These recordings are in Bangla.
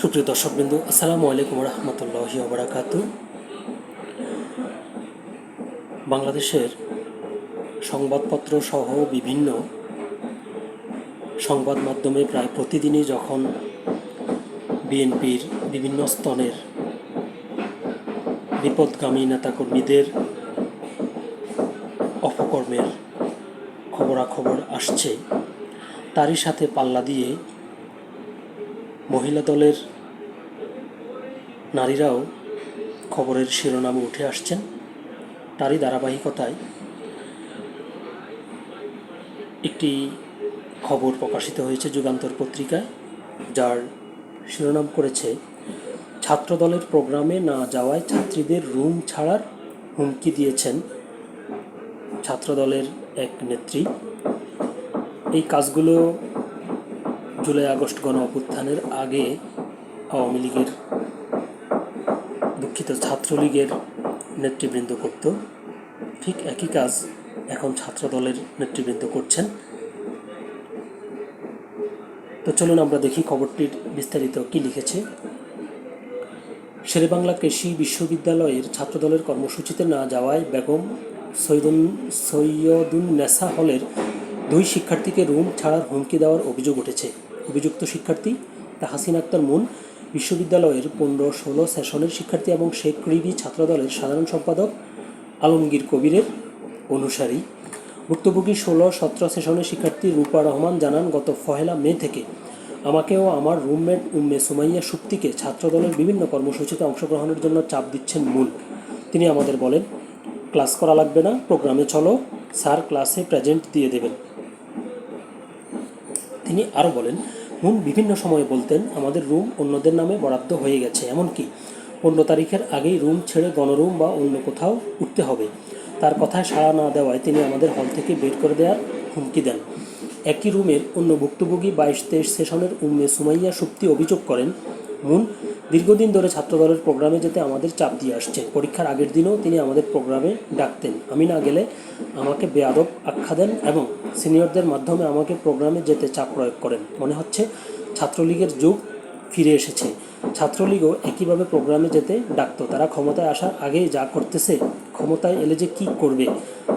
সুপ্রিয় দর্শকবৃন্দু, আসসালামু আলাইকুম রহমতুল্লাহি ওবরাকাত বাংলাদেশের সংবাদপত্র সহ বিভিন্ন সংবাদ মাধ্যমে প্রায় প্রতিদিনই যখন বিএনপির বিভিন্ন স্তরের বিপদগামী নেতাকর্মীদের অপকর্মের খবরাখবর আসছে, তারই সাথে পাল্লা দিয়ে মহিলা দলের নারীরাও খবরের শিরোনামে উঠে আসছেন। তারই ধারাবাহিকতায় একটি খবর প্রকাশিত হয়েছে যুগান্তর পত্রিকায়, যার শিরোনাম করেছে, ছাত্রদলের প্রোগ্রামে না যাওয়ায় ছাত্রীদের রুম ছাড়ার হুমকি দিয়েছেন ছাত্রদলের এক নেত্রী। এই কাজগুলো জুলাই আগস্ট গণ অভ্যুত্থানের আগে আওয়ামী লীগের দুঃখিত ছাত্রলীগের নেতৃবৃন্দ করত। ঠিক একই কাজ এখন ছাত্রদলের নেতৃবৃন্দ করছেন। তো চলুন আমরা দেখি খবরটির বিস্তারিত কি লিখেছে। শেরেবাংলা কৃষি বিশ্ববিদ্যালয়ের ছাত্রদলের কর্মসূচিতে না যাওয়ায় বেগম সৈয়দুন সৈয়দুন নেসা হলের দুই শিক্ষার্থীকে রুম ছাড়ার হুমকি দেওয়ার অভিযোগ উঠেছে। অভিযুক্ত শিক্ষার্থী তাহাসিন আক্তার মুন, বিশ্ববিদ্যালয়ের পনেরো ষোলো সেশনের শিক্ষার্থী এবং শেখ রিবি ছাত্রদলের সাধারণ সম্পাদক আলমগীর কবিরের অনুসারী। ভুক্তভোগী ষোলো সতেরো সেশনের শিক্ষার্থী রূপা রহমান জানান, গত পহেলা মে থেকে আমাকেও আমার রুমমেট উম্মে সুমাইয়া সুপ্তিকে ছাত্রদলের বিভিন্ন কর্মসূচিতে অংশগ্রহণের জন্য চাপ দিচ্ছেন মূল তিনি আমাদের বলেন, ক্লাস করা লাগবে না, প্রোগ্রামে চলো, স্যার ক্লাসে প্রেজেন্ট দিয়ে দেবেন। তিনি আরও বলেন মুন বিভিন্ন সময়ে বলতেন, আমাদের রুম অন্যদের নামে বরাদ্দ হয়ে গেছে, এমনকি পনেরো তারিখের আগেই রুম ছেড়ে গণরুম বা অন্য কোথাও উঠতে হবে। তার কথায় সাড়া না দেওয়ায় তিনি আমাদের হল থেকে বের করে দেওয়ার হুমকি দেন। একই রুমের অন্য ভুক্তভোগী বাইশ তেইশ সেশনের উম্মে সুমাইয়া সুপ্তি অভিযোগ করেন মুন দীর্ঘদিন ধরে ছাত্রদলের প্রোগ্রামে যেতে আমাদের চাপ দিয়ে আসছে। পরীক্ষার আগের দিনও তিনি আমাদের প্রোগ্রামে ডাকতেন। আমি না গেলে আমাকে বেয়াদব আখ্যা দেন এবং সিনিয়রদের মাধ্যমে আমাকে প্রোগ্রামে যেতে চাপ প্রয়োগ করেন। মনে হচ্ছে ছাত্রলীগের যুগ ফিরে এসেছে। ছাত্রলীগও একইভাবে প্রোগ্রামে যেতে ডাকতো। তারা ক্ষমতায় আসার আগেই যা করতেছে, ক্ষমতায় এলে যে কী করবে?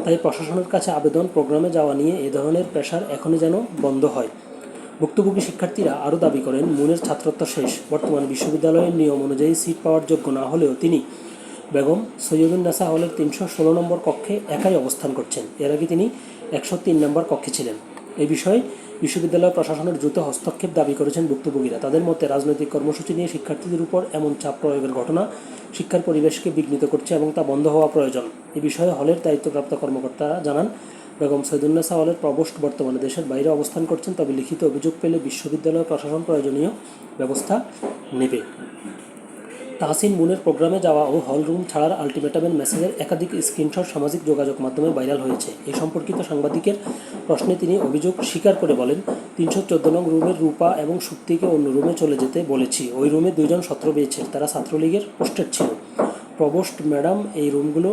তাই প্রশাসনের কাছে আবেদন প্রোগ্রামে যাওয়া নিয়ে এ ধরনের প্রেশার এখনই যেন বন্ধ হয়। ভুক্তভোগী শিক্ষার্থীরা আরও দাবি করেন, মুনের ছাত্রত্ব শেষ। বর্তমানে বিশ্ববিদ্যালয়ের নিয়ম অনুযায়ী সিট পাওয়ার যোগ্য না হলেও তিনি বেগম সৈয়দুন্নাসা হলের তিনশো ষোলো নম্বর কক্ষে একাই অবস্থান করছেন। এর আগে তিনি একশো তিন নম্বর কক্ষে ছিলেন। এই বিষয়ে বিশ্ববিদ্যালয় প্রশাসনের দ্রুত হস্তক্ষেপ দাবি করেছেন ভুক্তভোগীরা। তাদের মতে, রাজনৈতিক কর্মসূচি নিয়ে শিক্ষার্থীদের উপর এমন চাপ প্রয়োগের ঘটনা শিক্ষার পরিবেশকে বিঘ্নিত করছে এবং তা বন্ধ হওয়া প্রয়োজন। এ বিষয়ে হলের দায়িত্বপ্রাপ্ত কর্মকর্তারা জানান বেগম সৈদুন্নেসা হলের প্রবোস্ট বর্তমানে দেশের বাইরে অবস্থান করছেন, তবে লিখিত অভিযোগ পেলে বিশ্ববিদ্যালয় প্রশাসন প্রয়োজনীয় ব্যবস্থা নেবে। তাহসিন মুনের প্রোগ্রামে যাওয়া ও হল রুম ছাড়ার আলটিমেটামের মেসেজের একাধিক স্ক্রিনশট সামাজিক যোগাযোগ মাধ্যমে ভাইরাল হয়েছে। এই সম্পর্কিত সাংবাদিকের প্রশ্নে তিনি অভিযোগ স্বীকার করে বলেন, তিনশো চোদ্দ নং রুমের রূপা এবং সুপ্তিকে অন্য রুমে চলে যেতে বলেছি। ওই রুমে দুইজন সত্র পেয়েছে তারা ছাত্রলীগের পোস্টেড ছিল। প্রবোস্ট ম্যাডাম, এই রুমগুলো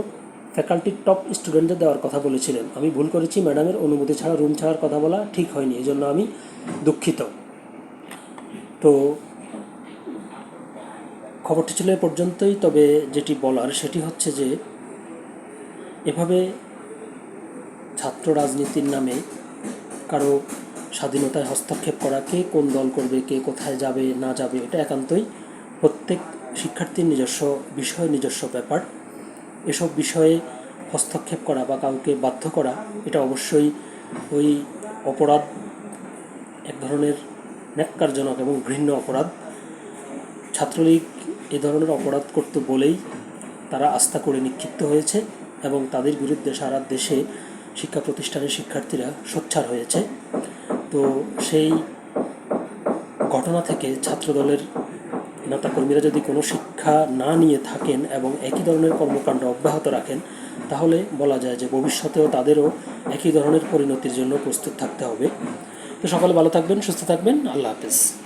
ফ্যাকাল্টির টপ স্টুডেন্টদের দেওয়ার কথা বলেছিলেন। আমি ভুল করেছি, ম্যাডামের অনুমতি ছাড়া রুম ছাড়ার কথা বলা ঠিক হয়নি এই জন্য আমি দুঃখিত। তো, খবরটি ছিল এ পর্যন্তই, তবে যেটি বলার সেটি হচ্ছে যে, এভাবে ছাত্র রাজনীতির নামে কারও স্বাধীনতায় হস্তক্ষেপ করা, কে কোন দল করবে, কে কোথায় যাবে, না যাবে, এটা একান্তই প্রত্যেক শিক্ষার্থীর নিজস্ব বিষয়, নিজস্ব ব্যাপার। এসব বিষয়ে হস্তক্ষেপ করা বা কাউকে বাধ্য করা, এটা অবশ্যই ওই অপরাধ এক ধরনের ন্যাক্কারজনক এবং ঘৃণ্য অপরাধ। ছাত্রলীগ এ ধরনের অপরাধ করতে বলেই তারা আস্থা করে নিক্ষিপ্ত হয়েছে এবং তাদের বিরুদ্ধে সারা দেশে শিক্ষা প্রতিষ্ঠানের শিক্ষার্থীরা সোচ্চার হয়েছে। তো সেই ঘটনা থেকে ছাত্রদলের নেতাকর্মীরা যদি কোনো শিক্ষা না নিয়ে থাকেন এবং একই ধরনের কর্মকাণ্ড অব্যাহত রাখেন, তাহলে বলা যায় যে ভবিষ্যতেও তাদেরও একই ধরনের পরিণতির জন্য প্রস্তুত থাকতে হবে। তো সকলে ভালো থাকবেন, সুস্থ থাকবেন, আল্লাহ হাফেজ।